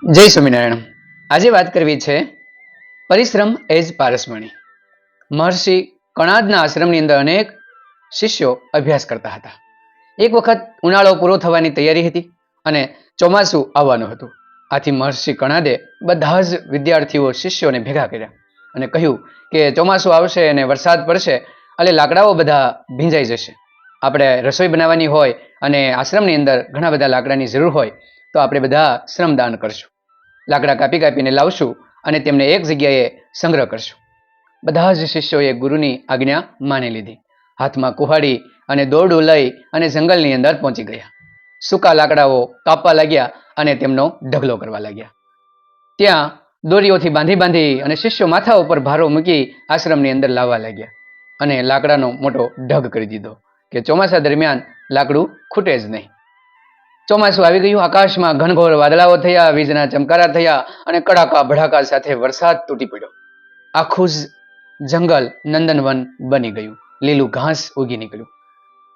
જય સ્વામિનારાયણ. આજે વાત કરવી છે પરિશ્રમ એજ પારસમણી. મહર્ષિ કણાદના આશ્રમની અંદર અનેક શિષ્યો અભ્યાસ કરતા હતા. એક વખત ઉનાળો પૂરો થવાની તૈયારી હતી અને ચોમાસું આવવાનું હતું. આથી મહર્ષિ કણાદે બધા જ વિદ્યાર્થીઓ શિષ્યોને ભેગા કર્યા અને કહ્યું કે ચોમાસું આવશે અને વરસાદ પડશે, એટલે લાકડાઓ બધા ભીંજાઈ જશે. આપણે રસોઈ બનાવવાની હોય અને આશ્રમની અંદર ઘણા બધા લાકડાની જરૂર હોય તો આપણે બધા શ્રમદાન કરશું. લાકડા કાપી કાપીને લાવશું અને તેમને એક જગ્યાએ સંગ્રહ કરશું. બધા જ શિષ્યોએ ગુરુની આજ્ઞા માની લીધી. હાથમાં કુહાડી અને દોરડું લઈ અને જંગલની અંદર પહોંચી ગયા. સૂકા લાકડાઓ કાપવા લાગ્યા અને તેમનો ઢગલો કરવા લાગ્યા. ત્યાં દોરીઓથી બાંધી બાંધી અને શિષ્યો માથા ઉપર ભારો મૂકી આશ્રમની અંદર લાવવા લાગ્યા અને લાકડાનો મોટો ઢગ કરી દીધો કે ચોમાસા દરમિયાન લાકડું ખૂટે જ નહીં. ચોમાસું આવી ગયું, આકાશમાં ઘનઘોર વાદળાઓ થયા, વીજના ચમકારા થયા અને કડાકા ભડાકા સાથે વરસાદ તૂટી પડ્યો. આખું જ જંગલ નંદનવન બની ગયું. લીલું ઘાસ ઉગી નીકળ્યું.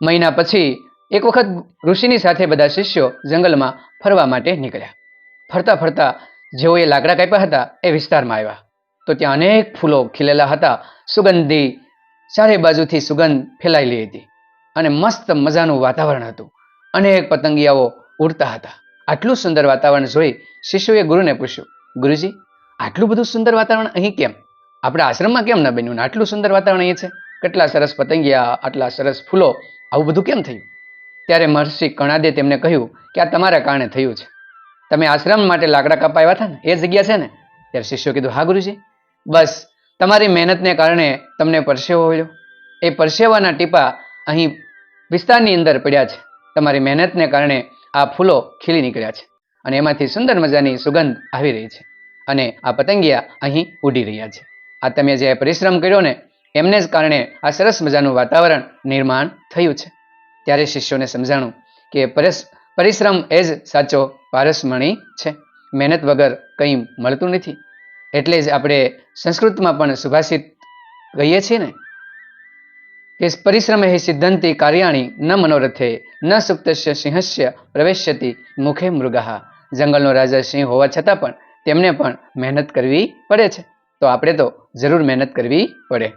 મહિના પછી એક વખત ઋષિની સાથે બધા શિષ્યો જંગલમાં ફરવા માટે નીકળ્યા. ફરતા ફરતા જેઓએ લાકડા કાપ્યા હતા એ વિસ્તારમાં આવ્યા. તો ત્યાં અનેક ફૂલો ખીલેલા હતા. સુગંધી ચારે બાજુથી સુગંધ ફેલાયેલી હતી. અને મસ્ત મજાનું વાતાવરણ હતું. અનેક પતંગિયાઓ ઉડતા હતા. આટલું સુંદર વાતાવરણ જોઈ શિષ્યોએ ગુરુને પૂછ્યું, ગુરુજી, આટલું બધું સુંદર વાતાવરણ અહીં કેમ? આપણા આશ્રમમાં કેમ ન બન્યું? આટલું સુંદર વાતાવરણ અહીં છે? કેટલા સરસ પતંગિયા, આટલા સરસ ફૂલો, આવું બધું કેમ થયું? ત્યારે મહર્ષિ કણાદે તેમને કહ્યું કે આ તમારા કારણે થયું છે. તમે આશ્રમ માટે લાકડા કપાયા હતા ને? એ જગ્યા છે ને? ત્યારે શિષ્યો કીધું, હા, ગુરુજી. બસ, તમારી મહેનતને કારણે તમને પરસેવો મળ્યો એ પરસેવાના ટીપા અહીં વિસ્તારની અંદર પડ્યા છે. તમારી મહેનતને કારણે આ ફૂલો ખીલી નીકળ્યા છે અને એમાંથી સુંદર મજાની સુગંધ આવી રહી છે અને આ પતંગિયા અહીં ઉડી રહ્યા છે. આ તમે જે પરિશ્રમ કર્યો ને, એમને જ કારણે આ સરસ મજાનું વાતાવરણ નિર્માણ થયું છે. ત્યારે શિષ્યોને સમજાણું કે પરસ, પરિશ્રમ એ જ સાચો પારસમણી છે. મહેનત વગર કંઈ મળતું નથી. એટલે જ આપણે સંસ્કૃતમાં પણ સુભાષિત કહીએ છીએ ને કે પરિશ્રમે સિદ્ધંતિ કાર્યાણી ન મનોરથે ન સુપ્તસ્ય સિંહસ્ય પ્રવેશ્યતિ મુખે મૃગા જંગલનો રાજા સિંહ હોવા છતાં પણ તેમને પણ મહેનત કરવી પડે છે. તો આપણે તો જરૂર મહેનત કરવી પડે.